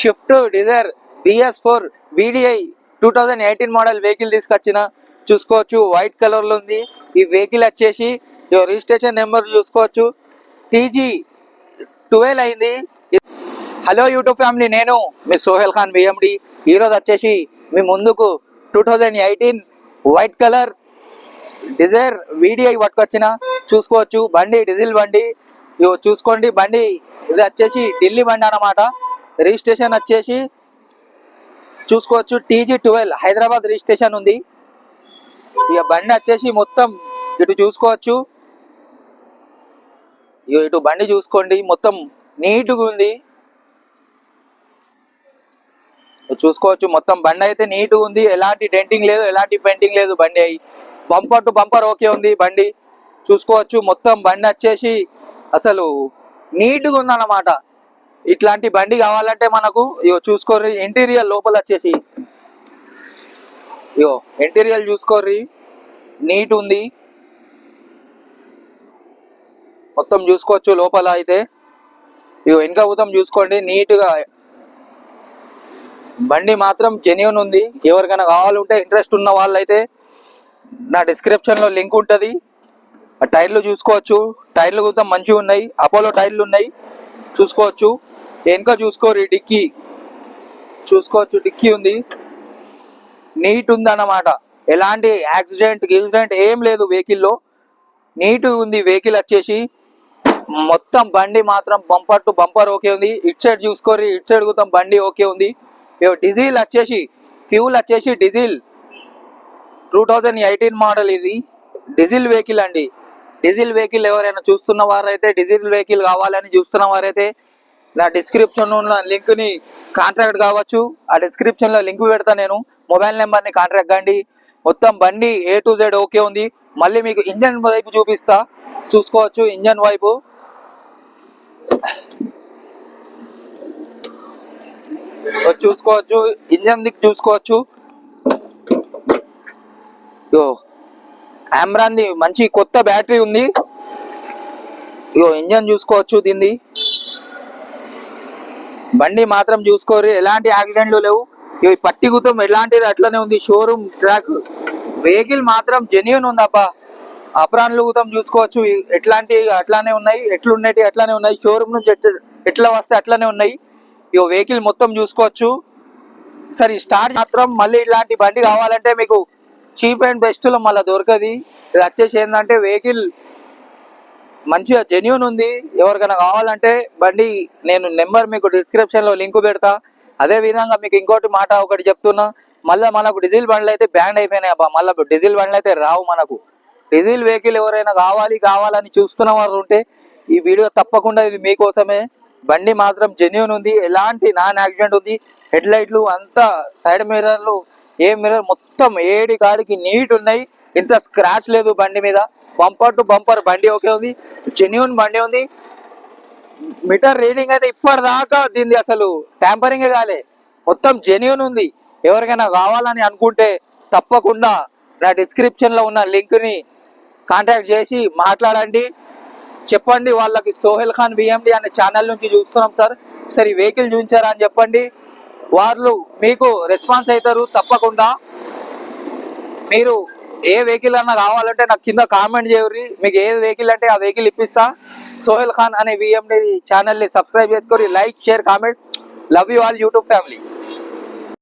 Swift Dzire BS four VDI two thousand eighteen model vehicle తీసుకొచ్చిన. చూసుకోవచ్చు. White కలర్లో ఉంది. ఈ వెహికల్ వచ్చేసి రిజిస్ట్రేషన్ నెంబర్ చూసుకోవచ్చు. టీజీ ట్వెల్వ్ అయింది. హలో యూట్యూబ్ ఫ్యామిలీ నేను మీ సోహెల్ ఖాన్ బిఎండి ఈరోజు వచ్చేసి మీ ముందుకు two thousand eighteen white colour Dzire VDI పట్టుకొచ్చిన. చూసుకోవచ్చు. బండి డీజిల్ బండి. ఇగో చూసుకోండి. బండి ఇది వచ్చేసి ఢిల్లీ బండి అన్నమాట. రిజిస్ట్రేషన్ వచ్చేసి చూసుకోవచ్చు టీజీ ట్వెల్వ్ హైదరాబాద్ రిజిస్ట్రేషన్ ఉంది. ఇక బండి వచ్చేసి మొత్తం ఇటు చూసుకోవచ్చు. ఇక ఇటు బండి చూసుకోండి మొత్తం నీట్గా ఉంది. చూసుకోవచ్చు మొత్తం బండి అయితే నీట్గా ఉంది. ఎలాంటి డెంటింగ్ లేదు ఎలాంటి పెయింటింగ్ లేదు బండి అయి. బంపర్ టు బంపర్ ఓకే ఉంది బండి. చూసుకోవచ్చు మొత్తం బండి వచ్చేసి అసలు నీట్గా ఉందన్నమాట. ఇట్లాంటి బండి కావాలంటే మనకు ఇగో చూసుకోర్రి ఇంటీరియర్ లోపల వచ్చేసి. ఇగో ఇంటీరియర్ చూసుకోర్రి. నీట్ ఉంది. మొత్తం చూసుకోవచ్చు లోపల అయితే. ఇగో వెనక భూతం చూసుకోండి నీట్గా. బండి మాత్రం జెన్యున్ ఉంది. ఎవరికైనా కావాలంటే ఇంట్రెస్ట్ ఉన్న వాళ్ళైతే నా డిస్క్రిప్షన్లో లింక్ ఉంటుంది. ఆ టైర్లు చూసుకోవచ్చు. టైర్లు కూడా మంచిగా ఉన్నాయి అపోలో టైర్లు ఉన్నాయి. చూసుకోవచ్చు. వెనుక చూసుకోరు డిక్కీ. చూసుకోవచ్చు డిక్కీ ఉంది. నీట్ ఉంది అన్నమాట ఎలాంటి యాక్సిడెంట్ గిక్సిడెంట్ ఏం లేదు వెహికల్లో. నీట్ ఉంది వెహికల్ వచ్చేసి. మొత్తం బండి మాత్రం బంపర్ టు బంపర్ ఓకే ఉంది. ఇట్ సైడ్ చూసుకోరు ఇట్ సైడ్ కూడా బండి ఓకే ఉంది. డీజిల్ వచ్చేసి ఫ్యూల్ వచ్చేసి diesel. Two thousand eighteen model ఇది. డీజిల్ వెహికల్ అండి. డీజిల్ వెహికల్ ఎవరైనా చూస్తున్న వారైతే డీజిల్ వెహికల్ కావాలని చూస్తున్న వారైతే నా డిస్క్రిప్షన్ ఉన్న లింక్ని కాంట్రాక్ట్ కావచ్చు ఆ డిస్క్రిప్షన్లో లింక్ పెడతా నేను. మొబైల్ నెంబర్ని కాంట్రాక్ట్ కండి. మొత్తం బండి ఏ టు జెడ్ ఓకే ఉంది. మళ్ళీ మీకు ఇంజన్ వైపు చూపిస్తా. చూసుకోవచ్చు ఇంజన్ వైపు. చూసుకోవచ్చు ఇంజన్ దిక్కు చూసుకోవచ్చు. యో ది మంచి కొత్త బ్యాటరీ ఉంది. ఇగో ఇంజన్ చూసుకోవచ్చు దీన్ని. బండి మాత్రం చూసుకోరు. ఎలాంటి యాక్సిడెంట్లు లేవు. ఇవి పట్టి గుతం ఎలాంటిది అట్లనే ఉంది. షోరూమ్ ట్రాక్ వెహికల్ మాత్రం జెన్యున్ ఉంది అబ్బా అప్రాన్లు గుతం చూసుకోవచ్చు. ఎట్లాంటి అట్లానే ఉన్నాయి. ఎట్లున్నటి అట్లానే ఉన్నాయి. షోరూమ్ నుంచి ఎట్లా వస్తే అట్లానే ఉన్నాయి. ఇక వెహికల్ మొత్తం చూసుకోవచ్చు. సరే స్టార్ట్ మాత్రం మళ్ళీ ఇలాంటి బండి కావాలంటే మీకు చీప్ అండ్ బెస్ట్లో మళ్ళీ దొరకది. ఇది వచ్చేసి ఏంటంటే వెహికల్ మంచిగా జెన్యున్ ఉంది. ఎవరికైనా కావాలంటే బండి నేను నెంబర్ మీకు డిస్క్రిప్షన్లో లింక్ పెడతా. అదే విధంగా మీకు ఇంకోటి మాట ఒకటి చెప్తున్నా. మళ్ళీ మనకు డీజిల్ బండ్లు అయితే బ్యాండ్ అయిపోయినాయి అబ్బా. మళ్ళీ డీజిల్ బండ్లు అయితే రావు మనకు. డీజిల్ వెహికల్ ఎవరైనా కావాలి కావాలని చూస్తున్న వారు ఉంటే ఈ వీడియో తప్పకుండా ఇది మీకోసమే. బండి మాత్రం జెన్యున్ ఉంది. ఎలాంటి నాన్ యాక్సిడెంట్ ఉంది. హెడ్ లైట్లు అంతా సైడ్ మిర్రర్లు ఏ మిర్రర్ మొత్తం ఏడి కాడికి నీట్ ఉన్నాయి ఇంత స్క్రాచ్ లేదు బండి మీద. బంపర్ టు బంపర్ బండి ఓకే ఉంది. జెన్యున్ బండి ఉంది. మీటర్ రీడింగ్ అయితే ఇప్పటిదాకా దీన్ని అసలు ట్యాంపరింగ్ కాలే. మొత్తం జెన్యున్ ఉంది. ఎవరికైనా కావాలని అనుకుంటే తప్పకుండా నా డిస్క్రిప్షన్లో ఉన్న లింక్ని కాంటాక్ట్ చేసి మాట్లాడండి. చెప్పండి వాళ్ళకి సోహెల్ ఖాన్ బిఎండి అనే ఛానల్ నుంచి చూస్తున్నాం సార్. సరే వెహికల్ చూపించారా అని చెప్పండి. వాళ్ళు మీకు రెస్పాన్స్ అవుతారు తప్పకుండా. మీరు ఏ వెహికల్ అన్నా కావాలంటే నాకు కింద కామెంట్ చేయరు మీకు ఏ వెహికల్ అంటే ఆ వెహికల్ ఇప్పిస్తా. సోహెల్ ఖాన్ అనే విఎండి ఛానల్ని సబ్స్క్రైబ్ చేసుకొని like share comment love you all YouTube family